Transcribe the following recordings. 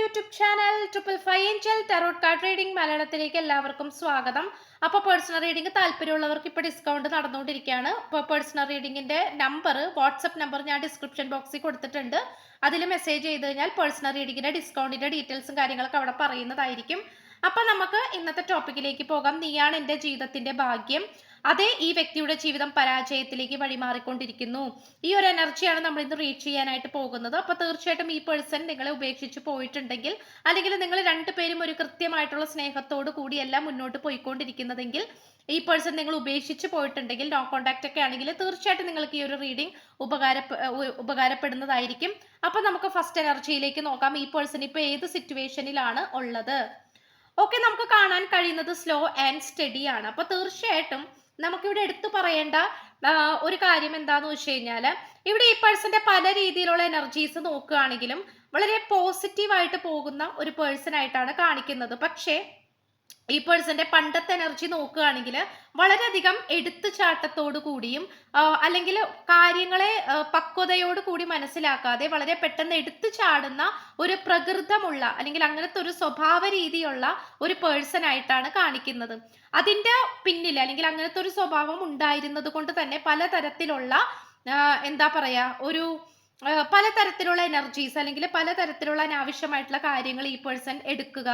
YouTube channel triple five angel tarot card reading മലയാളത്തിലേക്ക് എല്ലാവർക്കും സ്വാഗതം. അപ്പോൾ പേഴ്സണൽ റീഡിംഗ് താല്പര്യമുള്ളവർക്ക് ഇപ്പോൾ ഡിസ്കൗണ്ട് നടന്നുകൊണ്ടിരിക്കുകയാണ്. ഇപ്പോൾ പേഴ്സണൽ റീഡിങ്ങിന്റെ നമ്പർ വാട്സപ്പ് നമ്പർ ഞാൻ ഡിസ്ക്രിപ്ഷൻ ബോക്സിൽ കൊടുത്തിട്ടുണ്ട്. അതിൽ മെസ്സേജ് ചെയ്ത് കഴിഞ്ഞാൽ പേഴ്സണൽ റീഡിങ്ങിന്റെ ഡിസ്കൗണ്ടിന്റെ ഡീറ്റെയിൽസും കാര്യങ്ങളൊക്കെ അവിടെ പറയുന്നതായിരിക്കും. അപ്പോൾ നമുക്ക് ഇന്നത്തെ ടോപ്പിക്കിലേക്ക് പോകാം. നീയാണ് എന്റെ ജീവിതത്തിന്റെ ഭാഗ്യം. അതേ ഈ വ്യക്തിയുടെ ജീവിതം പരാജയത്തിലേക്ക് വഴിമാറിക്കൊണ്ടിരിക്കുന്നു. ഈ ഒരു എനർജിയാണ് നമ്മൾ ഇന്ന് റീച്ച് ചെയ്യാനായിട്ട് പോകുന്നത്. അപ്പൊ തീർച്ചയായിട്ടും ഈ പേഴ്സൺ നിങ്ങളെ ഉപേക്ഷിച്ച് പോയിട്ടുണ്ടെങ്കിൽ അല്ലെങ്കിൽ നിങ്ങൾ രണ്ടുപേരും ഒരു കൃത്യമായിട്ടുള്ള സ്നേഹത്തോടു കൂടിയല്ല മുന്നോട്ട് പോയിക്കൊണ്ടിരിക്കുന്നതെങ്കിൽ ഈ പേഴ്സൺ നിങ്ങൾ ഉപേക്ഷിച്ച് പോയിട്ടുണ്ടെങ്കിൽ നോ കോണ്ടാക്ട് ഒക്കെ ആണെങ്കിൽ തീർച്ചയായിട്ടും നിങ്ങൾക്ക് ഈ ഒരു റീഡിംഗ് ഉപകാര ഉപകാരപ്പെടുന്നതായിരിക്കും. അപ്പൊ നമുക്ക് ഫസ്റ്റ് എനർജിയിലേക്ക് നോക്കാം. ഈ പേഴ്സൺ ഇപ്പൊ ഏത് സിറ്റുവേഷനിലാണ് ഉള്ളത്? ഓക്കെ നമുക്ക് കാണാൻ കഴിയുന്നത് സ്ലോ ആൻഡ് സ്റ്റഡി ആണ്. അപ്പൊ തീർച്ചയായിട്ടും നമുക്കിവിടെ എടുത്തു പറയേണ്ട ഒരു കാര്യം എന്താന്ന് വെച്ച് കഴിഞ്ഞാൽ ഇവിടെ ഈ പേഴ്സന്റെ പല രീതിയിലുള്ള എനർജീസ് നോക്കുകയാണെങ്കിലും വളരെ പോസിറ്റീവായിട്ട് പോകുന്ന ഒരു പേഴ്സൺ ആയിട്ടാണ് കാണിക്കുന്നത്. പക്ഷേ ഈ പേഴ്സന്റെ പണ്ടത്തെ എനർജി നോക്കുകയാണെങ്കിൽ വളരെയധികം എടുത്തുചാട്ടത്തോടു കൂടിയും അല്ലെങ്കിൽ കാര്യങ്ങളെ പക്വതയോട് കൂടി മനസ്സിലാക്കാതെ വളരെ പെട്ടെന്ന് എടുത്തു ചാടുന്ന ഒരു പ്രകൃതമുള്ള അല്ലെങ്കിൽ അങ്ങനത്തെ ഒരു സ്വഭാവ രീതിയുള്ള ഒരു പേഴ്സൺ ആയിട്ടാണ് കാണിക്കുന്നത്. അതിന്റെ പിന്നിൽ അല്ലെങ്കിൽ അങ്ങനത്തെ ഒരു സ്വഭാവം ഉണ്ടായിരുന്നത് കൊണ്ട് തന്നെ പലതരത്തിലുള്ള എന്താ പറയാ ഒരു പലതരത്തിലുള്ള എനർജീസ് അല്ലെങ്കിൽ പലതരത്തിലുള്ള അനാവശ്യമായിട്ടുള്ള കാര്യങ്ങൾ ഈ പേഴ്സൺ എടുക്കുക.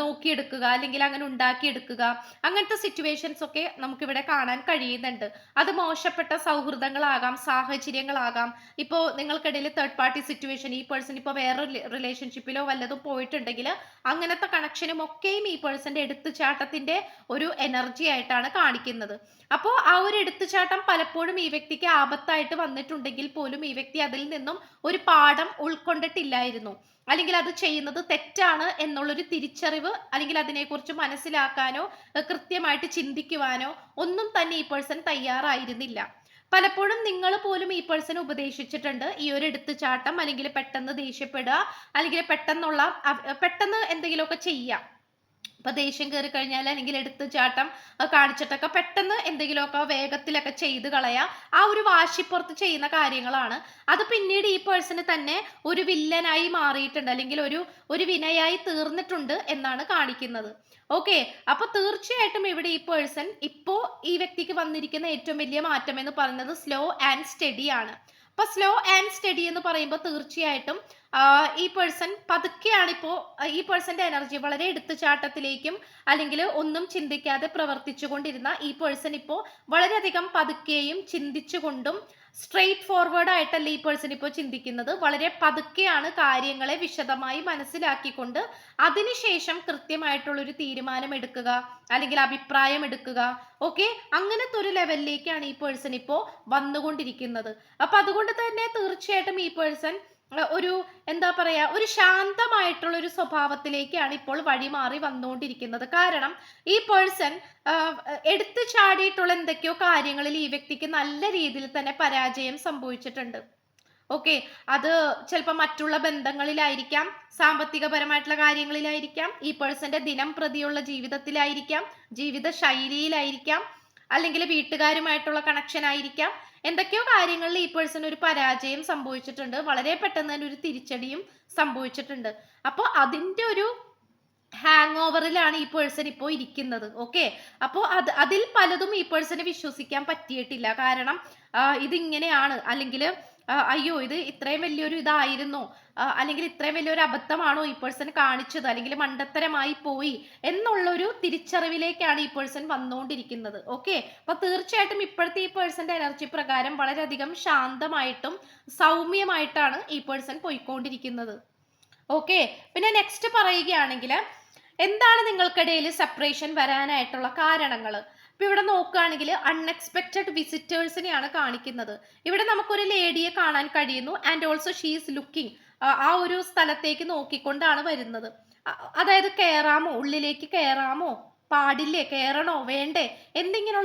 നോക്കിയെടുക്കുക അല്ലെങ്കിൽ അങ്ങനെ ഉണ്ടാക്കിയെടുക്കുക അങ്ങനത്തെ സിറ്റുവേഷൻസ് ഒക്കെ നമുക്കിവിടെ കാണാൻ കഴിയുന്നുണ്ട്. അത് മോശപ്പെട്ട സൗഹൃദങ്ങളാകാം സാഹചര്യങ്ങളാകാം. ഇപ്പോൾ നിങ്ങൾക്കിടയിൽ തേർഡ് പാർട്ടി സിറ്റുവേഷൻ ഈ പേഴ്സൺ ഇപ്പോൾ വേറെ റിലേഷൻഷിപ്പിലോ വല്ലതും പോയിട്ടുണ്ടെങ്കിൽ അങ്ങനത്തെ കണക്ഷനും ഒക്കെയും ഈ പേഴ്സന്റെ എടുത്തുചാട്ടത്തിന്റെ ഒരു എനർജി ആയിട്ടാണ് കാണിക്കുന്നത്. അപ്പോൾ ആ ഒരു എടുത്തുചാട്ടം പലപ്പോഴും ഈ വ്യക്തിക്ക് ആപത്തായിട്ട് വന്നിട്ടുണ്ടെങ്കിൽ പോലും ഈ വ്യക്തി അതിൽ നിന്നും ഒരു പാഠം ഉൾക്കൊണ്ടിട്ടില്ലായിരുന്നു. അല്ലെങ്കിൽ അത് ചെയ്യുന്നത് തെറ്റാണ് എന്നുള്ളൊരു തിരിച്ചറിവ് അല്ലെങ്കിൽ അതിനെക്കുറിച്ച് മനസ്സിലാക്കാനോ കൃത്യമായിട്ട് ചിന്തിക്കുവാനോ ഒന്നും തന്നെ ഈ പേഴ്സൺ തയ്യാറായിരുന്നില്ല. പലപ്പോഴും നിങ്ങൾ പോലും ഈ പേഴ്സൺ ഉപദേശിച്ചിട്ടുണ്ട്. ഈ ഒരു എടുത്തുചാട്ടം അല്ലെങ്കിൽ പെട്ടെന്ന് ദേഷ്യപ്പെടുക അല്ലെങ്കിൽ പെട്ടെന്നുള്ള പെട്ടെന്ന് എന്തെങ്കിലുമൊക്കെ ചെയ്യാം ഇപ്പൊ ദേഷ്യം കയറി കഴിഞ്ഞാൽ അല്ലെങ്കിൽ എടുത്ത് ചാട്ടം കാണിച്ചിട്ടൊക്കെ പെട്ടെന്ന് എന്തെങ്കിലുമൊക്കെ വേഗത്തിലൊക്കെ ചെയ്ത് കളയാം. ആ ഒരു വാശിപ്പുറത്ത് ചെയ്യുന്ന കാര്യങ്ങളാണ്. അത് പിന്നീട് ഈ പേഴ്സണ് തന്നെ ഒരു വില്ലനായി മാറിയിട്ടുണ്ട് അല്ലെങ്കിൽ ഒരു ഒരു വിനയായി തീർന്നിട്ടുണ്ട് എന്നാണ് കാണിക്കുന്നത്. ഓക്കെ അപ്പൊ തീർച്ചയായിട്ടും ഇവിടെ ഈ പേഴ്സൺ ഇപ്പോ ഈ വ്യക്തിക്ക് വന്നിരിക്കുന്ന ഏറ്റവും വലിയ മാറ്റം എന്ന് പറയുന്നത് സ്ലോ ആൻഡ് സ്റ്റഡി ആണ്. അപ്പൊ സ്ലോ ആൻഡ് സ്റ്റഡി എന്ന് പറയുമ്പോൾ തീർച്ചയായിട്ടും ഈ പേഴ്സൺ പതുക്കെയാണ് ഇപ്പോ ഈ പേഴ്സന്റെ എനർജി വളരെ എടുത്തുചാട്ടത്തിലേക്കും അല്ലെങ്കിൽ ഒന്നും ചിന്തിക്കാതെ പ്രവർത്തിച്ചുകൊണ്ടിരുന്ന ഈ പേഴ്സൺ ഇപ്പോൾ വളരെയധികം പതുക്കെയും ചിന്തിച്ചുകൊണ്ടും സ്ട്രെയിറ്റ് ഫോർവേഡ് ആയിട്ടല്ല ഈ പേഴ്സൺ ഇപ്പോൾ ചിന്തിക്കുന്നത്? വളരെ പതുക്കെയാണ് കാര്യങ്ങളെ വിശദമായി മനസ്സിലാക്കിക്കൊണ്ട് അതിനുശേഷം കൃത്യമായിട്ടുള്ളൊരു തീരുമാനം എടുക്കുക അല്ലെങ്കിൽ അഭിപ്രായം എടുക്കുക ഓക്കെ അങ്ങനത്തെ ഒരു ലെവലിലേക്കാണ് ഈ പേഴ്സൺ ഇപ്പോൾ വന്നുകൊണ്ടിരിക്കുന്നത്. അപ്പൊ അതുകൊണ്ട് തന്നെ തീർച്ചയായിട്ടും ഈ പേഴ്സൺ ഒരു എന്താ പറയാ ഒരു ശാന്തമായിട്ടുള്ള ഒരു സ്വഭാവത്തിലേക്കാണ് ഇപ്പോൾ വഴിമാറി വന്നുകൊണ്ടിരിക്കുന്നത് കാരണം ഈ പേഴ്സൺ എടുത്തു ചാടിയിട്ടുള്ള എന്തൊക്കെയോ കാര്യങ്ങളിൽ ഈ വ്യക്തിക്ക് നല്ല രീതിയിൽ തന്നെ പരാജയം സംഭവിച്ചിട്ടുണ്ട്. ഓക്കെ? അത് ചിലപ്പോൾ മറ്റുള്ള ബന്ധങ്ങളിലായിരിക്കാം സാമ്പത്തികപരമായിട്ടുള്ള കാര്യങ്ങളിലായിരിക്കാം ഈ പേഴ്സന്റെ ദിനം പ്രതിയുള്ള ജീവിതത്തിലായിരിക്കാം ജീവിത ശൈലിയിലായിരിക്കാം അല്ലെങ്കിൽ വീട്ടുകാരുമായിട്ടുള്ള കണക്ഷൻ ആയിരിക്കാം. എന്തൊക്കെയോ കാര്യങ്ങളിൽ ഈ പേഴ്സൺ ഒരു പരാജയം സംഭവിച്ചിട്ടുണ്ട്. വളരെ പെട്ടെന്ന് തന്നെ ഒരു തിരിച്ചടിയും സംഭവിച്ചിട്ടുണ്ട്. അപ്പോൾ അതിന്റെ ഒരു ഹാങ് ഓവറിലാണ് ഈ പേഴ്സൺ ഇപ്പോൾ ഇരിക്കുന്നത്. ഓക്കെ അപ്പോൾ അത് അതിൽ പലതും ഈ പേഴ്സണ് വിശ്വസിക്കാൻ പറ്റിയിട്ടില്ല. കാരണം ഇതിങ്ങനെയാണ്. അല്ലെങ്കിൽ അയ്യോ ഇത് ഇത്രയും വലിയൊരു ഇതായിരുന്നോ. അല്ലെങ്കിൽ ഇത്രയും വലിയൊരു അബദ്ധമാണോ ഈ പേഴ്സൺ കാണിച്ചത്? അല്ലെങ്കിൽ മണ്ടത്തരമായി പോയി എന്നുള്ളൊരു തിരിച്ചറിവിലേക്കാണ് ഈ പേഴ്സൺ വന്നുകൊണ്ടിരിക്കുന്നത്. ഓക്കെ അപ്പൊ തീർച്ചയായിട്ടും ഇപ്പോഴത്തെ ഈ പേഴ്സന്റെ എനർജി പ്രകാരം വളരെയധികം ശാന്തമായിട്ടും സൗമ്യമായിട്ടാണ് ഈ പേഴ്സൺ പോയിക്കൊണ്ടിരിക്കുന്നത്. ഓക്കെ പിന്നെ നെക്സ്റ്റ് പറയുകയാണെങ്കിൽ എന്താണ് നിങ്ങൾക്കിടയിൽ സെപ്പറേഷൻ വരാനായിട്ടുള്ള കാരണങ്ങൾ ഇപ്പൊ ഇവിടെ നോക്കുകയാണെങ്കിൽ അൺഎക്സ്പെക്റ്റഡ് വിസിറ്റേഴ്സിനെയാണ് കാണിക്കുന്നത്. ഇവിടെ നമുക്കൊരു ലേഡിയെ കാണാൻ കഴിയുന്നു ആൻഡ് ഓൾസോ ഷീസ് ലുക്കിംഗ് ആ ഒരു സ്ഥലത്തേക്ക് നോക്കിക്കൊണ്ടാണ് വരുന്നത്. അതായത് കയറാമോ? ഉള്ളിലേക്ക് കയറാമോ? പാടില്ലേ? കയറണോ? വേണ്ടേ?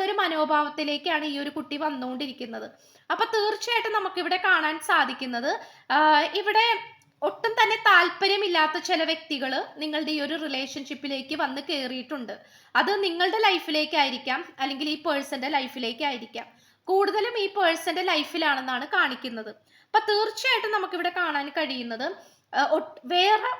ഒരു മനോഭാവത്തിലേക്കാണ് ഈ ഒരു കുട്ടി വന്നുകൊണ്ടിരിക്കുന്നത്. അപ്പൊ തീർച്ചയായിട്ടും നമുക്കിവിടെ കാണാൻ സാധിക്കുന്നത് ഇവിടെ ഒട്ടും തന്നെ താല്പര്യമില്ലാത്ത ചില വ്യക്തികൾ നിങ്ങളുടെ ഈ ഒരു റിലേഷൻഷിപ്പിലേക്ക് വന്ന് കയറിയിട്ടുണ്ട് അത് നിങ്ങളുടെ ലൈഫിലേക്കായിരിക്കാം അല്ലെങ്കിൽ ഈ പേഴ്സന്റെ ലൈഫിലേക്കായിരിക്കാം കൂടുതലും ഈ പേഴ്സന്റെ ലൈഫിലാണെന്നാണ് കാണിക്കുന്നത്. അപ്പൊ തീർച്ചയായിട്ടും നമുക്കിവിടെ കാണാൻ കഴിയുന്നത് വേറെ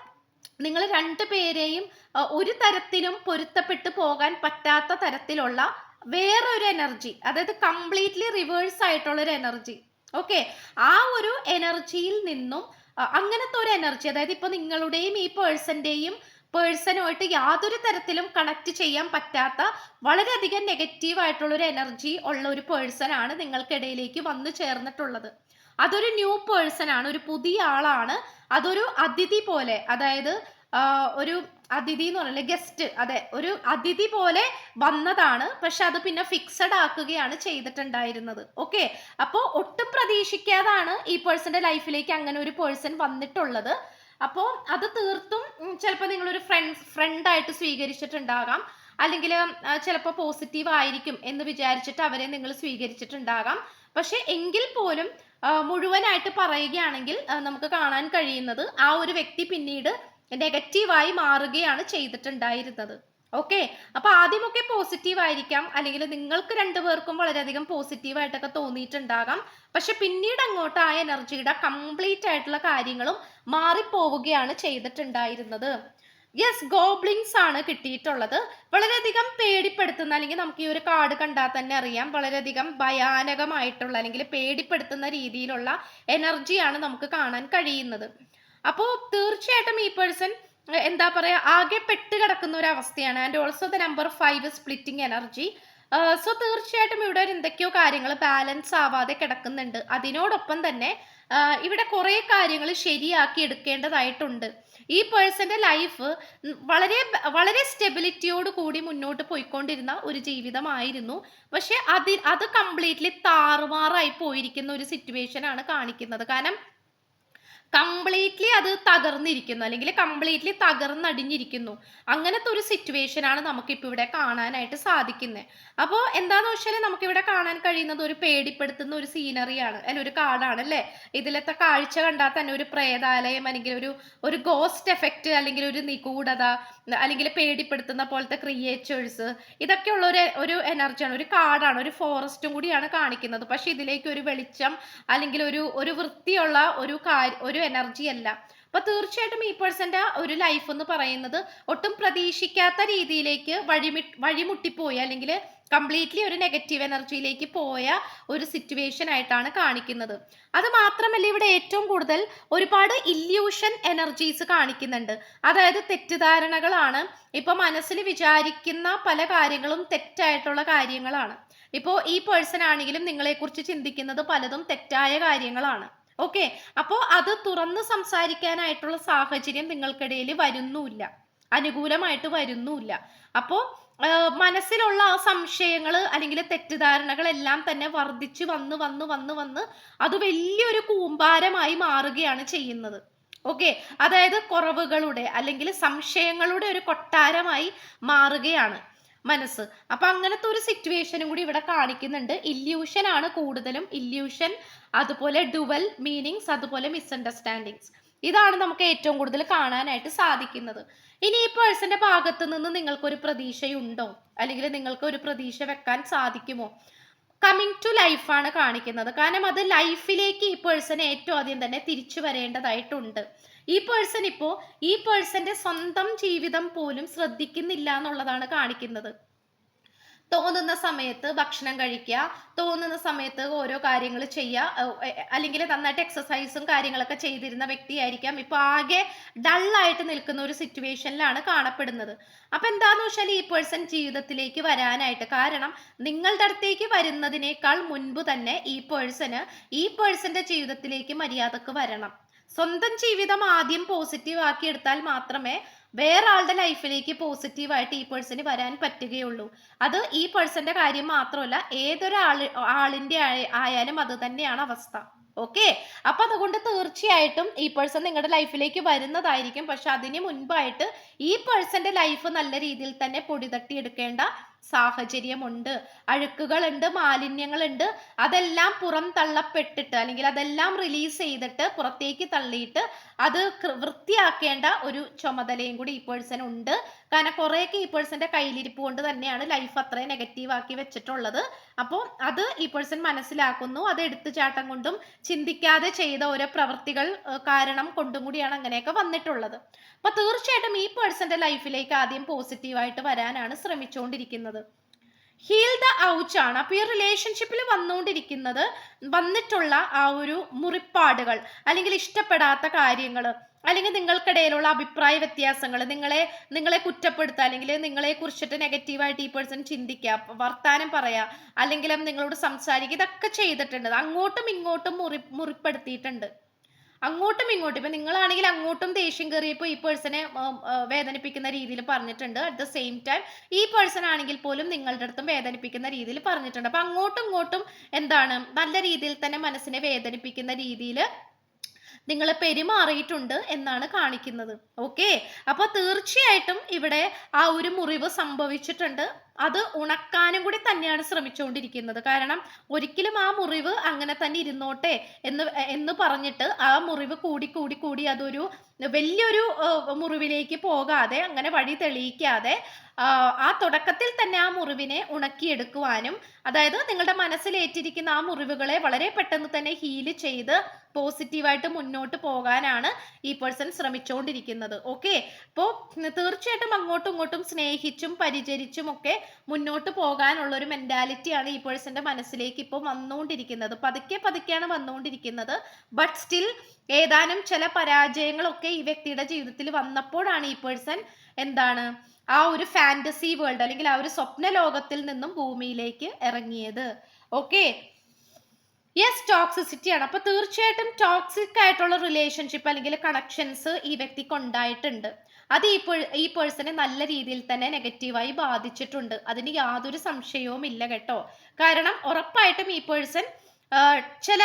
നിങ്ങൾ രണ്ടു പേരെയും ഒരു തരത്തിലും പൊരുത്തപ്പെട്ടു പോകാൻ പറ്റാത്ത തരത്തിലുള്ള വേറൊരു എനർജി അതായത് കംപ്ലീറ്റ്ലി റിവേഴ്സ് ആയിട്ടുള്ള ഒരു എനർജി ഓക്കെ ആ ഒരു എനർജിയിൽ നിന്നും അങ്ങനത്തെ ഒരു എനർജി അതായത് ഇപ്പൊ നിങ്ങളുടെയും ഈ പേഴ്സന്റെയും പേഴ്സണുമായിട്ട് യാതൊരു തരത്തിലും കണക്ട് ചെയ്യാൻ പറ്റാത്ത വളരെയധികം നെഗറ്റീവ് ആയിട്ടുള്ള ഒരു എനർജി ഉള്ള ഒരു പേഴ്സൺ ആണ് നിങ്ങൾക്കിടയിലേക്ക് വന്നു ചേർന്നിട്ടുള്ളത്. അതൊരു ന്യൂ പേഴ്സൺ ആണ് ഒരു പുതിയ ആളാണ് അതൊരു അതിഥി പോലെ അതായത് ഒരു അതിഥി എന്ന് പറഞ്ഞാൽ ഗസ്റ്റ് അതെ ഒരു അതിഥി പോലെ വന്നതാണ്. പക്ഷെ അത് പിന്നെ ഫിക്സഡ് ആക്കുകയാണ് ചെയ്തിട്ടുണ്ടായിരുന്നത്. ഓക്കെ അപ്പോൾ ഒട്ടും പ്രതീക്ഷിക്കാതാണ് ഈ പേഴ്സന്റെ ലൈഫിലേക്ക് അങ്ങനെ ഒരു പേഴ്സൺ വന്നിട്ടുള്ളത്. അപ്പോൾ അത് തീർത്തും ചിലപ്പോൾ നിങ്ങളൊരു ഫ്രണ്ട് ഫ്രണ്ടായിട്ട് സ്വീകരിച്ചിട്ടുണ്ടാകാം. അല്ലെങ്കിൽ ചിലപ്പോൾ പോസിറ്റീവ് ആയിരിക്കും എന്ന് വിചാരിച്ചിട്ട് അവരെ നിങ്ങൾ സ്വീകരിച്ചിട്ടുണ്ടാകാം. പക്ഷെ എങ്കിൽ പോലും മുഴുവനായിട്ട് പറയുകയാണെങ്കിൽ നമുക്ക് കാണാൻ കഴിയുന്നത് ആ ഒരു വ്യക്തി പിന്നീട് നെഗറ്റീവായി മാറുകയാണ് ചെയ്തിട്ടുണ്ടായിരുന്നത്. ഓക്കെ? അപ്പൊ ആദ്യമൊക്കെ പോസിറ്റീവ് ആയിരിക്കാം അല്ലെങ്കിൽ നിങ്ങൾക്ക് രണ്ടുപേർക്കും വളരെയധികം പോസിറ്റീവായിട്ടൊക്കെ തോന്നിയിട്ടുണ്ടാകാം. പക്ഷെ പിന്നീട് അങ്ങോട്ട് ആ എനർജിയുടെ കംപ്ലീറ്റ് ആയിട്ടുള്ള കാര്യങ്ങളും മാറിപ്പോവുകയാണ് ചെയ്തിട്ടുണ്ടായിരുന്നത്. യെസ് ഗോബ്ലിങ്സ് ആണ് കിട്ടിയിട്ടുള്ളത്. വളരെയധികം പേടിപ്പെടുത്തുന്ന അല്ലെങ്കിൽ നമുക്ക് ഈ ഒരു കാർഡ് കണ്ടാൽ തന്നെ അറിയാം വളരെയധികം ഭയാനകമായിട്ടുള്ള അല്ലെങ്കിൽ പേടിപ്പെടുത്തുന്ന രീതിയിലുള്ള എനർജിയാണ് നമുക്ക് കാണാൻ കഴിയുന്നത്. അപ്പോൾ തീർച്ചയായിട്ടും ഈ പേഴ്സൺ എന്താ പറയുക ആകെ പെട്ട് കിടക്കുന്ന ഒരു അവസ്ഥയാണ്. And also the number five splitting energy so തീർച്ചയായിട്ടും ഇവിടെ ഒരു എന്തൊക്കെയോ കാര്യങ്ങൾ ബാലൻസ് ആവാതെ കിടക്കുന്നുണ്ട്. അതിനോടൊപ്പം തന്നെ ഇവിടെ കുറേ കാര്യങ്ങൾ ശരിയാക്കി എടുക്കേണ്ടതായിട്ടുണ്ട്. ഈ പേഴ്സന്റെ ലൈഫ് വളരെ വളരെ സ്റ്റെബിലിറ്റിയോട് കൂടി മുന്നോട്ട് പോയിക്കൊണ്ടിരുന്ന ഒരു ജീവിതമായിരുന്നു. പക്ഷെ അത് അത് കംപ്ലീറ്റ്ലി താറുമാറായി പോയിരിക്കുന്ന ഒരു സിറ്റുവേഷൻ ആണ് കാണിക്കുന്നത്. കാരണം കംപ്ലീറ്റ്ലി അത് തകർന്നിരിക്കുന്നു. അല്ലെങ്കിൽ കംപ്ലീറ്റ്ലി തകർന്നടിഞ്ഞിരിക്കുന്നു. അങ്ങനത്തെ ഒരു സിറ്റുവേഷൻ ആണ് നമുക്കിപ്പോൾ ഇവിടെ കാണാനായിട്ട് സാധിക്കുന്നത് അപ്പോൾ എന്താണെന്ന് വെച്ചാൽ നമുക്കിവിടെ കാണാൻ കഴിയുന്നത് ഒരു പേടിപ്പെടുത്തുന്ന ഒരു സീനറിയാണ് അല്ല ഒരു കാടാണ് അല്ലേ? ഇതിലത്തെ കാഴ്ച കണ്ടാൽ തന്നെ ഒരു പ്രേതാലയം അല്ലെങ്കിൽ ഒരു ഒരു ഗോസ്റ്റ് എഫക്റ്റ് അല്ലെങ്കിൽ ഒരു നിഗൂഢത അല്ലെങ്കിൽ പേടിപ്പെടുത്തുന്ന പോലത്തെ ക്രിയേച്ചേഴ്സ് ഇതൊക്കെയുള്ള ഒരു ഒരു എനർജിയാണ് ഒരു കാടാണ്. ഒരു ഫോറസ്റ്റും കൂടിയാണ് കാണിക്കുന്നത്. പക്ഷെ ഇതിലേക്ക് ഒരു വെളിച്ചം അല്ലെങ്കിൽ ഒരു ഒരു വൃത്തിയുള്ള ഒരു കാര്യ ഒരു എനർജി അല്ല. അപ്പൊ തീർച്ചയായിട്ടും ഈ പേഴ്സന്റെ ഒരു ലൈഫ് എന്ന് പറയുന്നത് ഒട്ടും പ്രതീക്ഷിക്കാത്ത രീതിയിലേക്ക് വഴിമി വഴിമുട്ടിപ്പോയി അല്ലെങ്കിൽ കംപ്ലീറ്റ്ലി ഒരു നെഗറ്റീവ് എനർജിയിലേക്ക് പോയ ഒരു സിറ്റുവേഷൻ ആയിട്ടാണ് കാണിക്കുന്നത്. അത് മാത്രമല്ല ഇവിടെ ഏറ്റവും കൂടുതൽ ഒരുപാട് ഇല്യൂഷൻ എനർജീസ് കാണിക്കുന്നുണ്ട്. അതായത് തെറ്റിദ്ധാരണകളാണ്. ഇപ്പൊ മനസ്സിൽ വിചാരിക്കുന്ന പല കാര്യങ്ങളും തെറ്റായിട്ടുള്ള കാര്യങ്ങളാണ്. ഇപ്പോൾ ഈ പേഴ്സൺ ആണെങ്കിലും നിങ്ങളെക്കുറിച്ച് ചിന്തിക്കുന്നത് പലതും തെറ്റായ കാര്യങ്ങളാണ്. ഓക്കെ അപ്പോൾ അത് തുറന്ന് സംസാരിക്കാനായിട്ടുള്ള സാഹചര്യം നിങ്ങൾക്കിടയിൽ വരുന്നുമില്ല. അനുകൂലമായിട്ട് വരുന്നുമില്ല. അപ്പോൾ മനസ്സിലുള്ള ആ സംശയങ്ങൾ അല്ലെങ്കിൽ തെറ്റിദ്ധാരണകളെല്ലാം തന്നെ വർദ്ധിച്ച് വന്ന് വന്ന് വന്ന് വന്ന് അത് വലിയൊരു കൂമ്പാരമായി മാറുകയാണ് ചെയ്യുന്നത്. ഓക്കെ അതായത് കുറവുകളുടെ അല്ലെങ്കിൽ സംശയങ്ങളുടെ ഒരു കൊട്ടാരമായി മാറുകയാണ്. മനസ്സ്. അപ്പൊ അങ്ങനത്തെ ഒരു സിറ്റുവേഷനും കൂടി ഇവിടെ കാണിക്കുന്നുണ്ട്. ഇല്യൂഷൻ ആണ് കൂടുതലും. ഇല്യൂഷൻ അതുപോലെ ഡുവൽ മീനിങ്സ് അതുപോലെ മിസ്അണ്ടർസ്റ്റാൻഡിങ്സ് ഇതാണ് നമുക്ക് ഏറ്റവും കൂടുതൽ കാണാനായിട്ട് സാധിക്കുന്നത്. ഇനി ഈ പേഴ്സന്റെ ഭാഗത്ത് നിന്ന് നിങ്ങൾക്കൊരു പ്രതീക്ഷയുണ്ടോ? അല്ലെങ്കിൽ നിങ്ങൾക്ക് ഒരു പ്രതീക്ഷ വെക്കാൻ സാധിക്കുമോ? കമ്മിങ് ടു ലൈഫാണ് കാണിക്കുന്നത്. കാരണം അത് ലൈഫിലേക്ക് ഈ പേഴ്സൺ ഏറ്റവും ആദ്യം തന്നെ തിരിച്ചു വരേണ്ടതായിട്ടുണ്ട്. ഈ പേഴ്സൺ ഇപ്പോൾ ഈ പേഴ്സന്റെ സ്വന്തം ജീവിതം പോലും ശ്രദ്ധിക്കുന്നില്ല എന്നുള്ളതാണ് കാണിക്കുന്നത്. തോന്നുന്ന സമയത്ത് ഭക്ഷണം കഴിക്കുക തോന്നുന്ന സമയത്ത് ഓരോ കാര്യങ്ങൾ ചെയ്യുക അല്ലെങ്കിൽ നന്നായിട്ട് എക്സസൈസും കാര്യങ്ങളൊക്കെ ചെയ്തിരുന്ന വ്യക്തിയായിരിക്കാം. ഇപ്പൊ ആകെ ഡള്ളായിട്ട് നിൽക്കുന്ന ഒരു സിറ്റുവേഷനിലാണ് കാണപ്പെടുന്നത്. അപ്പൊ എന്താന്ന് വെച്ചാൽ ഈ പേഴ്സൺ ജീവിതത്തിലേക്ക് വരാനായിട്ട് കാരണം നിങ്ങളുടെ അടുത്തേക്ക് വരുന്നതിനേക്കാൾ മുൻപ് തന്നെ ഈ പേഴ്സണ് ഈ പേഴ്സന്റെ ജീവിതത്തിലേക്ക് മര്യാദയ്ക്ക് വരണം. സ്വന്തം ജീവിതം ആദ്യം പോസിറ്റീവ് ആക്കി എടുത്താൽ മാത്രമേ വേറെ ആളുടെ ലൈഫിലേക്ക് പോസിറ്റീവായിട്ട് ഈ പേഴ്സന് വരാൻ പറ്റുകയുള്ളൂ. അത് ഈ പേഴ്സന്റെ കാര്യം മാത്രമല്ല ഏതൊരാൾ ആളിന്റെ ആയ- ആയാലും അത് തന്നെയാണ് അവസ്ഥ. ഓക്കെ അപ്പൊ അതുകൊണ്ട് തീർച്ചയായിട്ടും ഈ പേഴ്സൺ നിങ്ങളുടെ ലൈഫിലേക്ക് വരുന്നതായിരിക്കും. പക്ഷെ അതിന് മുൻപായിട്ട് ഈ പേഴ്സന്റെ ലൈഫ് നല്ല രീതിയിൽ തന്നെ പൊടി തട്ടിയെടുക്കേണ്ട സാഹചര്യമുണ്ട്. അഴുക്കുകളുണ്ട് മാലിന്യങ്ങളുണ്ട്. അതെല്ലാം പുറം തള്ളപ്പെട്ടിട്ട് അല്ലെങ്കിൽ അതെല്ലാം റിലീസ് ചെയ്തിട്ട് പുറത്തേക്ക് തള്ളിയിട്ട് അത് വൃത്തിയാക്കേണ്ട ഒരു ചുമതലയും കൂടി ഈ പേഴ്സൺ ഉണ്ട്. കാരണം കുറേ കീപ്പേഴ്സിന്റെ കയ്യിലിരിപ്പ് കൊണ്ട് തന്നെയാണ് ലൈഫ് അത്രയും നെഗറ്റീവ് ആക്കി വെച്ചിട്ടുള്ളത്. അപ്പോൾ അത് ഈ പേഴ്സൺ മനസ്സിലാക്കുന്നു. അത് എടുത്തുചാട്ടം കൊണ്ടും ചിന്തിക്കാതെ ചെയ്ത ഓരോ പ്രവൃത്തികൾ കാരണം കൊണ്ടും കൂടിയാണ് അങ്ങനെയൊക്കെ വന്നിട്ടുള്ളത്. അപ്പൊ തീർച്ചയായിട്ടും ഈ പേഴ്സന്റെ ലൈഫിലേക്ക് ആദ്യം പോസിറ്റീവായിട്ട് വരാനാണ് ശ്രമിച്ചുകൊണ്ടിരിക്കുന്നത്. ഹീൽ ദ ഔച്ച് ആണ്. അപ്പൊ ഈ റിലേഷൻഷിപ്പിൽ വന്നുകൊണ്ടിരിക്കുന്നത് വന്നിട്ടുള്ള ആ ഒരു മുറിപ്പാടുകൾ അല്ലെങ്കിൽ ഇഷ്ടപ്പെടാത്ത കാര്യങ്ങൾ അല്ലെങ്കിൽ നിങ്ങൾക്കിടയിലുള്ള അഭിപ്രായ വ്യത്യാസങ്ങൾ നിങ്ങളെ നിങ്ങളെ കുറ്റപ്പെടുത്തുക അല്ലെങ്കിൽ നിങ്ങളെ കുറിച്ചിട്ട് നെഗറ്റീവായിട്ട് ഈ പേഴ്സൺ ചിന്തിക്കുക വർത്താനം പറയാ അല്ലെങ്കിൽ നിങ്ങളോട് സംസാരിക്കുക ഇതൊക്കെ ചെയ്തിട്ടുണ്ട്. അങ്ങോട്ടും ഇങ്ങോട്ടും മുറി മുറിപ്പെടുത്തിയിട്ടുണ്ട്. അങ്ങോട്ടും ഇങ്ങോട്ടും ഇപ്പൊ നിങ്ങളാണെങ്കിൽ അങ്ങോട്ടും ദേഷ്യം കയറിയപ്പോൾ ഈ പേഴ്സണെ വേദനിപ്പിക്കുന്ന രീതിയിൽ പറഞ്ഞിട്ടുണ്ട്. അറ്റ് ദ സെയിം ടൈം ഈ പേഴ്സൺ ആണെങ്കിൽ പോലും നിങ്ങളുടെ അടുത്തും വേദനിപ്പിക്കുന്ന രീതിയിൽ പറഞ്ഞിട്ടുണ്ട്. അപ്പൊ അങ്ങോട്ടും ഇങ്ങോട്ടും എന്താണ് നല്ല രീതിയിൽ തന്നെ മനസ്സിനെ വേദനിപ്പിക്കുന്ന രീതിയിൽ നിങ്ങൾ പെരുമാറിയിട്ടുണ്ട് എന്നാണ് കാണിക്കുന്നത്. ഓക്കെ അപ്പൊ തീർച്ചയായിട്ടും ഇവിടെ ആ ഒരു മുറിവ് സംഭവിച്ചിട്ടുണ്ട്. അത് ഉണക്കാനും കൂടി തന്നെയാണ് ശ്രമിച്ചുകൊണ്ടിരിക്കുന്നത്. കാരണം ഒരിക്കലും ആ മുറിവ് അങ്ങനെ തന്നെ ഇരുന്നോട്ടെ എന്ന് എന്ന് പറഞ്ഞിട്ട് ആ മുറിവ് കൂടി കൂടി കൂടി അതൊരു വലിയൊരു മുറിവിലേക്ക് പോകാതെ അങ്ങനെ വഴി തെളിയിക്കാതെ ആ, തുടക്കത്തിൽ തന്നെ ആ മുറിവിനെ ഉണക്കിയെടുക്കുവാനും അതായത് നിങ്ങളുടെ മനസ്സിലേറ്റിരിക്കുന്ന ആ മുറിവുകളെ വളരെ പെട്ടെന്ന് തന്നെ ഹീൽ ചെയ്ത് പോസിറ്റീവായിട്ട് മുന്നോട്ട് പോകാനാണ് ഈ പേഴ്സൺ ശ്രമിച്ചുകൊണ്ടിരിക്കുന്നത്. ഓക്കെ അപ്പോൾ തീർച്ചയായിട്ടും അങ്ങോട്ടും ഇങ്ങോട്ടും സ്നേഹിച്ചും പരിചരിച്ചും ഒക്കെ മുന്നോട്ട് പോകാനുള്ള ഒരു മെന്റാലിറ്റിയാണ് ഈ പേഴ്സന്റെ മനസ്സിലേക്ക് ഇപ്പോൾ വന്നുകൊണ്ടിരിക്കുന്നത്. പതുക്കെ പതുക്കെയാണ് വന്നുകൊണ്ടിരിക്കുന്നത്. ബട്ട് സ്റ്റിൽ ഏതാനും ചില പരാജയങ്ങളൊക്കെ ഈ വ്യക്തിയുടെ ജീവിതത്തിൽ വന്നപ്പോഴാണ് ഈ പേഴ്സൺ എന്താണ് ആ ഒരു ഫാന്റസി വേൾഡ് അല്ലെങ്കിൽ ആ ഒരു സ്വപ്ന ലോകത്തിൽ നിന്നും ഭൂമിയിലേക്ക് ഇറങ്ങിയത്. ഓക്കെ യെസ് ടോക്സിസിറ്റി ആണ്. അപ്പൊ തീർച്ചയായിട്ടും ടോക്സിക് ആയിട്ടുള്ള റിലേഷൻഷിപ്പ് അല്ലെങ്കിൽ കണക്ഷൻസ് ഈ വ്യക്തിക്ക് ഉണ്ടായിട്ടുണ്ട്. അത് ഈ ഈ പേഴ്സണെ നല്ല രീതിയിൽ തന്നെ നെഗറ്റീവായി ബാധിച്ചിട്ടുണ്ട്. അതിന് യാതൊരു സംശയവും ഇല്ല കേട്ടോ. കാരണം ഉറപ്പായിട്ടും ഈ പേഴ്സൺ ചില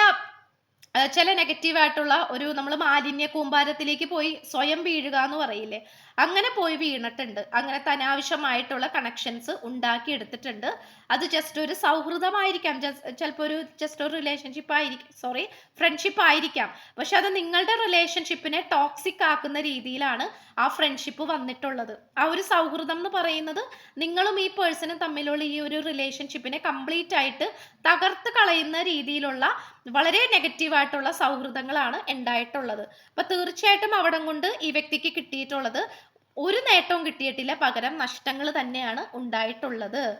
ചില നെഗറ്റീവായിട്ടുള്ള ഒരു നമ്മൾ മാലിന്യ കൂമ്പാരത്തിലേക്ക് പോയി സ്വയം വീഴുക എന്ന് പറയില്ലേ? അങ്ങനെ പോയി വീണിട്ടുണ്ട്. അങ്ങനത്തെ അനാവശ്യമായിട്ടുള്ള കണക്ഷൻസ് ഉണ്ടാക്കി എടുത്തിട്ടുണ്ട് അത് ജസ്റ്റ് ഒരു സൗഹൃദമായിരിക്കാം. ചിലപ്പോൾ ഒരു ജസ്റ്റ് ഒരു റിലേഷൻഷിപ്പ് ആയിരിക്കും. സോറി ഫ്രണ്ട്ഷിപ്പ് ആയിരിക്കാം. പക്ഷെ അത് നിങ്ങളുടെ റിലേഷൻഷിപ്പിനെ ടോക്സിക് ആക്കുന്ന രീതിയിലാണ് ആ ഫ്രണ്ട്ഷിപ്പ് വന്നിട്ടുള്ളത്. ആ ഒരു സൗഹൃദം എന്ന് പറയുന്നത് നിങ്ങളും ഈ പേഴ്സണും തമ്മിലുള്ള ഈ ഒരു റിലേഷൻഷിപ്പിനെ കംപ്ലീറ്റ് ആയിട്ട് തകർത്ത് കളയുന്ന രീതിയിലുള്ള വളരെ നെഗറ്റീവ് ആയിട്ടുള്ള സൗഹൃദങ്ങളാണ് ഉണ്ടായിട്ടുള്ളത്. അപ്പൊ തീർച്ചയായിട്ടും അവിടം കൊണ്ട് ഈ വ്യക്തിക്ക് കിട്ടിയിട്ടുള്ളത് ഒരു നേട്ടവും കിട്ടിയിട്ടില്ല. പകരം നഷ്ടങ്ങൾ തന്നെയാണ് ഉണ്ടായിട്ടുള്ളത്.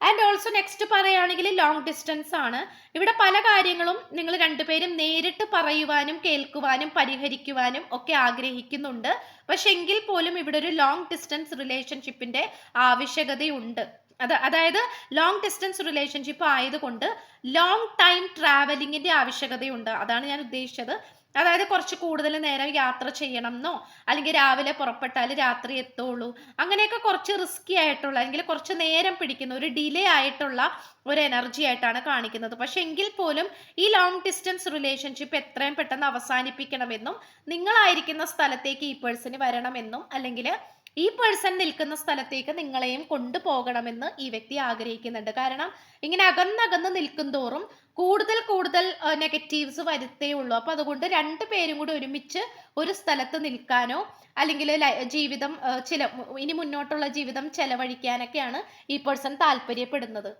ആൻഡ് ഓൾസോ നെക്സ്റ്റ് പറയുകയാണെങ്കിൽ ലോങ് ഡിസ്റ്റൻസ് ആണ്. ഇവിടെ പല കാര്യങ്ങളും നിങ്ങൾ രണ്ടുപേരും നേരിട്ട് പറയുവാനും കേൾക്കുവാനും പരിഹരിക്കുവാനും ഒക്കെ ആഗ്രഹിക്കുന്നുണ്ട്. പക്ഷെ എങ്കിൽ പോലും ഇവിടെ ഒരു ലോങ് ഡിസ്റ്റൻസ് റിലേഷൻഷിപ്പിന്റെ ആവശ്യകതയുണ്ട്. അത് അതായത് ലോങ് ഡിസ്റ്റൻസ് റിലേഷൻഷിപ്പ് ആയതുകൊണ്ട് ലോങ് ടൈം ട്രാവലിങ്ങിന്റെ ആവശ്യകതയുണ്ട്. അതാണ് ഞാൻ ഉദ്ദേശിച്ചത്. അതായത് കുറച്ച് കൂടുതൽ നേരം യാത്ര ചെയ്യണം എന്നോ അല്ലെങ്കിൽ രാവിലെ പുറപ്പെട്ടാൽ രാത്രി എത്തുള്ളൂ അങ്ങനെയൊക്കെ കുറച്ച് റിസ്കി ആയിട്ടുള്ള അല്ലെങ്കിൽ കുറച്ച് നേരം പിടിക്കുന്ന ഒരു ഡിലേ ആയിട്ടുള്ള ഒരു എനർജി ആയിട്ടാണ് കാണിക്കുന്നത്. പക്ഷെ എങ്കിൽ പോലും ഈ ലോങ് ഡിസ്റ്റൻസ് റിലേഷൻഷിപ്പ് എത്രയും പെട്ടെന്ന് അവസാനിപ്പിക്കണമെന്നും നിങ്ങളായിരിക്കുന്ന സ്ഥലത്തേക്ക് ഈ പേഴ്സണ് വരണമെന്നും അല്ലെങ്കിൽ ഈ പേഴ്സൺ നിൽക്കുന്ന സ്ഥലത്തേക്ക് നിങ്ങളെയും കൊണ്ടുപോകണമെന്ന് ഈ വ്യക്തി ആഗ്രഹിക്കുന്നുണ്ട്. കാരണം ഇങ്ങനെ അകന്നകന്ന് നിൽക്കും തോറും കൂടുതൽ കൂടുതൽ നെഗറ്റീവ്സ് വരുത്തേ ഉള്ളൂ. അപ്പൊ അതുകൊണ്ട് രണ്ട് പേരും കൂടി ഒരുമിച്ച് ഒരു സ്ഥലത്ത് നിൽക്കാനോ അല്ലെങ്കിൽ ജീവിതം ചില ഇനി മുന്നോട്ടുള്ള ജീവിതം ചെലവഴിക്കാനൊക്കെയാണ് ഈ പേഴ്സൺ താല്പര്യപ്പെടുന്നത്.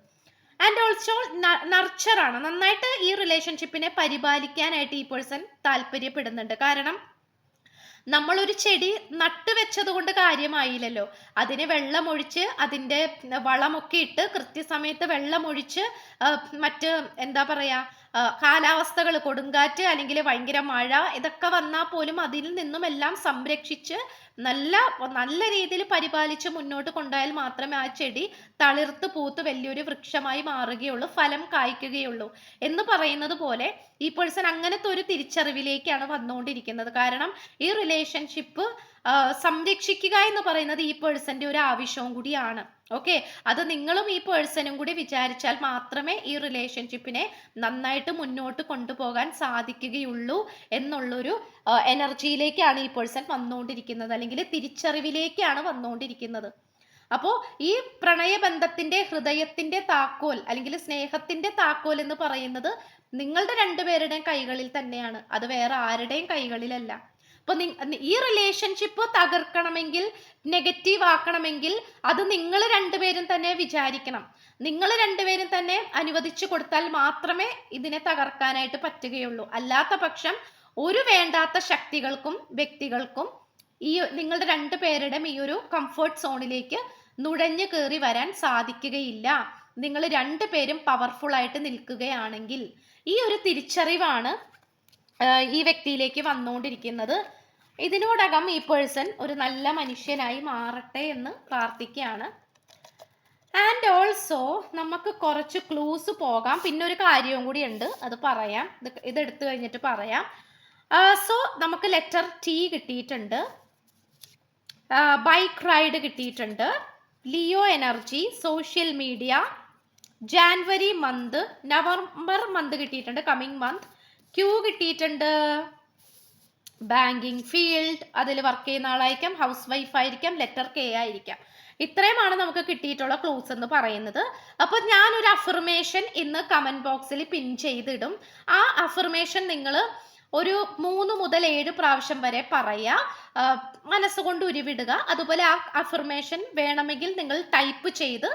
ആൻഡ് ഓൾസോ നർച്ചറാണ് നന്നായിട്ട് ഈ റിലേഷൻഷിപ്പിനെ പരിപാലിക്കാനായിട്ട് ഈ പേഴ്സൺ താല്പര്യപ്പെടുന്നുണ്ട്. കാരണം നമ്മളൊരു ചെടി നട്ടുവെച്ചത് കൊണ്ട് കാര്യമായില്ലല്ലോ. അതിന് വെള്ളമൊഴിച്ച് അതിന്റെ വളമൊക്കെ ഇട്ട് കൃത്യസമയത്ത് വെള്ളമൊഴിച്ച് മറ്റ് എന്താ പറയുക കാലാവസ്ഥകൾ കൊടുങ്കാറ്റ് അല്ലെങ്കിൽ ഭയങ്കര മഴ ഇതൊക്കെ വന്നാൽ പോലും അതിൽ നിന്നും എല്ലാം സംരക്ഷിച്ച് നല്ല നല്ല രീതിയിൽ പരിപാലിച്ച് മുന്നോട്ട് കൊണ്ടുപോയാൽ മാത്രമേ ആ ചെടി തളിർത്ത് പൂത്ത് വലിയൊരു വൃക്ഷമായി മാറുകയുള്ളൂ ഫലം കായ്ക്കുകയുള്ളൂ എന്ന് പറയുന്നത് പോലെ ഈ പേഴ്സൺ അങ്ങനത്തെ ഒരു തിരിച്ചറിവിലേക്കാണ് വന്നുകൊണ്ടിരിക്കുന്നത്. കാരണം ഈ റിലേഷൻഷിപ്പ് സംരക്ഷിക്കുക എന്ന് പറയുന്നത് ഈ പേഴ്സന്റെ ഒരു ആവശ്യവും കൂടിയാണ്. ഓക്കെ അത് നിങ്ങളും ഈ പേഴ്സണും കൂടി വിചാരിച്ചാൽ മാത്രമേ ഈ റിലേഷൻഷിപ്പിനെ നന്നായിട്ട് മുന്നോട്ട് കൊണ്ടുപോകാൻ സാധിക്കുകയുള്ളൂ എന്നുള്ളൊരു എനർജിയിലേക്കാണ് ഈ പേഴ്സൺ വന്നുകൊണ്ടിരിക്കുന്നത്. അല്ലെങ്കിൽ തിരിച്ചറിവിലേക്കാണ് വന്നുകൊണ്ടിരിക്കുന്നത്. അപ്പോൾ ഈ പ്രണയബന്ധത്തിന്റെ ഹൃദയത്തിന്റെ താക്കോൽ അല്ലെങ്കിൽ സ്നേഹത്തിന്റെ താക്കോൽ എന്ന് പറയുന്നത് നിങ്ങളുടെ രണ്ടുപേരുടെയും കൈകളിൽ തന്നെയാണ്. അത് വേറെ ആരുടെയും കൈകളിലല്ല. അപ്പൊ ഈ റിലേഷൻഷിപ്പ് തകർക്കണമെങ്കിൽ നെഗറ്റീവ് ആക്കണമെങ്കിൽ അത് നിങ്ങൾ രണ്ടുപേരും തന്നെ വിചാരിക്കണം. നിങ്ങൾ രണ്ടുപേരും തന്നെ അനുവദിച്ചു കൊടുത്താൽ മാത്രമേ ഇതിനെ തകർക്കാനായിട്ട് പറ്റുകയുള്ളൂ. അല്ലാത്ത പക്ഷം ഒരു വേണ്ടാത്ത ശക്തികൾക്കും വ്യക്തികൾക്കും ഈ നിങ്ങളുടെ രണ്ട് പേരുടെയും ഈ ഒരു കംഫർട്ട് സോണിലേക്ക് നുഴഞ്ഞു കയറി വരാൻ സാധിക്കുകയില്ല. നിങ്ങൾ രണ്ട് പേരും പവർഫുൾ ആയിട്ട് നിൽക്കുകയാണെങ്കിൽ ഈ ഒരു തിരിച്ചറിവാണ് ഈ വ്യക്തിയിലേക്ക് വന്നുകൊണ്ടിരിക്കുന്നത്. ഇതിനോടകം ഈ പേഴ്സൺ ഒരു നല്ല മനുഷ്യനായി മാറട്ടെ എന്ന് പ്രാർത്ഥിക്കുകയാണ്. ആൻഡ് ഓൾസോ നമുക്ക് കുറച്ച് ക്ലൂസ് പോകാം. പിന്നെ ഒരു കാര്യവും കൂടി ഉണ്ട്. അത് പറയാം. ഇത് ഇതെടുത്തു കഴിഞ്ഞിട്ട് പറയാം. സോ നമുക്ക് ലെറ്റർ ടി കിട്ടിയിട്ടുണ്ട്. ബൈക്ക് റൈഡ് കിട്ടിയിട്ടുണ്ട്. Leo energy social media January month November month കിട്ടിയിട്ടുണ്ട് കമ്മിങ് മന്ത് ക്യൂ കിട്ടിയിട്ടുണ്ട്. ബാങ്കിങ് ഫീൽഡ് അതിൽ വർക്ക് ചെയ്യുന്ന ആളായിരിക്കാം ഹൗസ് വൈഫ് ആയിരിക്കാം ലെറ്റർ കെ ആയിരിക്കാം. ഇത്രയുമാണ് നമുക്ക് കിട്ടിയിട്ടുള്ള ക്ലൂസ് എന്ന് പറയുന്നത്. അപ്പോൾ ഞാനൊരു അഫർമേഷൻ ഇന്ന് കമന്റ് ബോക്സിൽ പിൻ ചെയ്തിടും. ആ അഫർമേഷൻ നിങ്ങൾ ഒരു മൂന്ന് മുതൽ ഏഴ് പ്രാവശ്യം വരെ പറയുക മനസ്സുകൊണ്ട് ഉരുവിടുക. അതുപോലെ ആ അഫർമേഷൻ വേണമെങ്കിൽ നിങ്ങൾ ടൈപ്പ് ചെയ്ത്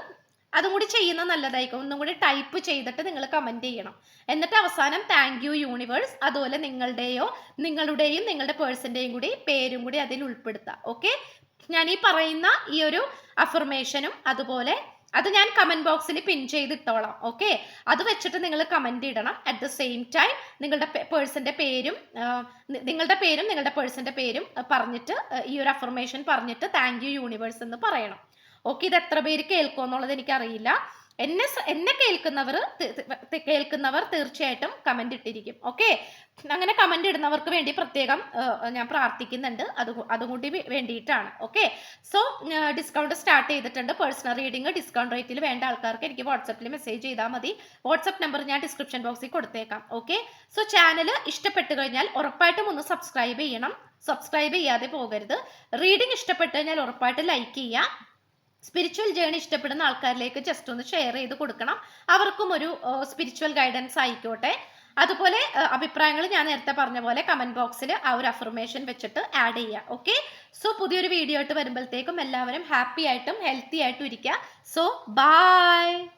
അതും കൂടി ചെയ്യുന്ന നല്ലതായിരിക്കും. ഒന്നും കൂടി ടൈപ്പ് ചെയ്തിട്ട് നിങ്ങൾ കമന്റ് ചെയ്യണം. എന്നിട്ട് അവസാനം താങ്ക് യു യൂണിവേഴ്സ് അതുപോലെ നിങ്ങളുടെയോ നിങ്ങളുടെയും നിങ്ങളുടെ പേഴ്സന്റെയും കൂടി പേരും കൂടി അതിൽ ഉൾപ്പെടുത്തുക ഓക്കെ ഞാൻ ഈ പറയുന്ന ഈ ഒരു അഫർമേഷനും അതുപോലെ അത് ഞാൻ കമന്റ് ബോക്സിൽ പിൻ ചെയ്തിട്ടോളാം ഓക്കെ അത് വെച്ചിട്ട് നിങ്ങൾ കമന്റ് ഇടണം. അറ്റ് ദ സെയിം ടൈം നിങ്ങളുടെ പേഴ്സന്റെ പേരും നിങ്ങളുടെ പേരും നിങ്ങളുടെ പേഴ്സന്റെ പേരും പറഞ്ഞിട്ട് ഈ ഒരു അഫർമേഷൻ പറഞ്ഞിട്ട് താങ്ക് യു യൂണിവേഴ്സ് എന്ന് പറയണം. ഓക്കെ ഇത് എത്ര പേര് കേൾക്കുമെന്നുള്ളത് എനിക്കറിയില്ല. എന്നെ എന്നെ കേൾക്കുന്നവർ കേൾക്കുന്നവർ തീർച്ചയായിട്ടും കമന്റ് ഇട്ടിരിക്കും. ഓക്കെ അങ്ങനെ കമന്റ് ഇടുന്നവർക്ക് വേണ്ടി പ്രത്യേകം ഞാൻ പ്രാർത്ഥിക്കുന്നുണ്ട്. അത് അതുകൂടി വേണ്ടിയിട്ടാണ്. ഓക്കെ സോ ഡിസ്കൗണ്ട് സ്റ്റാർട്ട് ചെയ്തിട്ടുണ്ട്. പേഴ്സണൽ റീഡിംഗ് ഡിസ്കൗണ്ട് റേറ്റിൽ വേണ്ട ആൾക്കാർക്ക് എനിക്ക് വാട്സപ്പിൽ മെസ്സേജ് ചെയ്താൽ മതി. വാട്സപ്പ് നമ്പർ ഞാൻ ഡിസ്ക്രിപ്ഷൻ ബോക്സിൽ കൊടുത്തേക്കാം. ഓക്കെ സോ ചാനൽ ഇഷ്ടപ്പെട്ട് കഴിഞ്ഞാൽ ഉറപ്പായിട്ടും ഒന്ന് സബ്സ്ക്രൈബ് ചെയ്യണം. സബ്സ്ക്രൈബ് ചെയ്യാതെ പോകരുത്. റീഡിംഗ് ഇഷ്ടപ്പെട്ട് കഴിഞ്ഞാൽ ഉറപ്പായിട്ട് ലൈക്ക് ചെയ്യുക സ്പിരിച്വൽ ജേണി ഇഷ്ടപ്പെടുന്ന ആൾക്കാരിലേക്ക് ജസ്റ്റ് ഒന്ന് ഷെയർ ചെയ്ത് കൊടുക്കണം. അവർക്കും ഒരു സ്പിരിച്വൽ ഗൈഡൻസ് ആയിക്കോട്ടെ. അതുപോലെ അഭിപ്രായങ്ങൾ ഞാൻ നേരത്തെ പറഞ്ഞ പോലെ കമന്റ് ബോക്സിൽ ആ ഒരു അഫർമേഷൻ വെച്ചിട്ട് ആഡ് ചെയ്യുക ഓക്കെ സോ പുതിയൊരു വീഡിയോ ആയിട്ട് വരുമ്പോഴത്തേക്കും എല്ലാവരും ഹാപ്പി ആയിട്ടും ഹെൽത്തി ആയിട്ടും ഇരിക്കുക സോ ബൈ